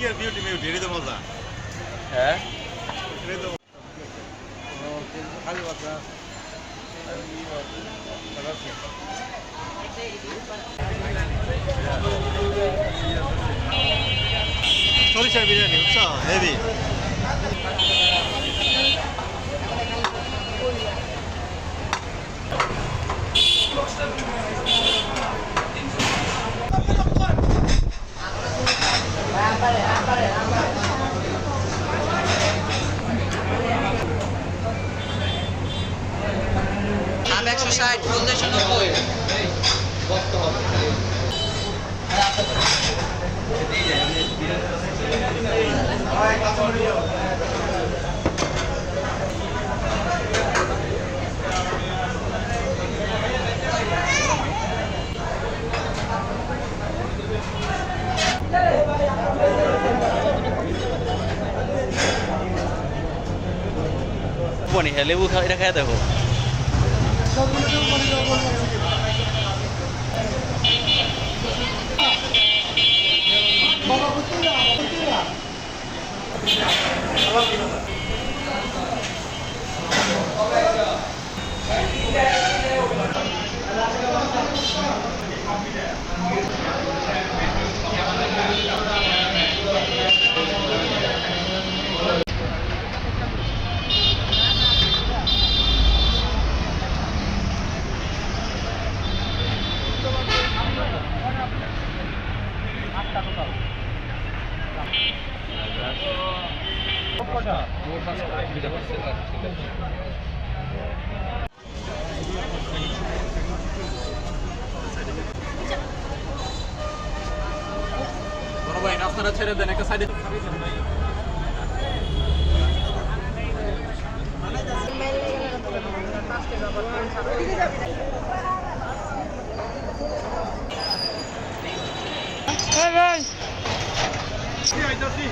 আর beauty মিউটি এটাই তো মজা। হ্যাঁ? এটাই তো খালি বাচ্চা সরিষার বিরিয়ানি বুঝছ? হেভি একশো ষাট দেড়শো নব্বই। হ্যাঁ লেবু খা এটা খাই দেখো। বড় ভাই রাস্তাটা ছেড়ে দেন একটা সাইডে আইতাছি।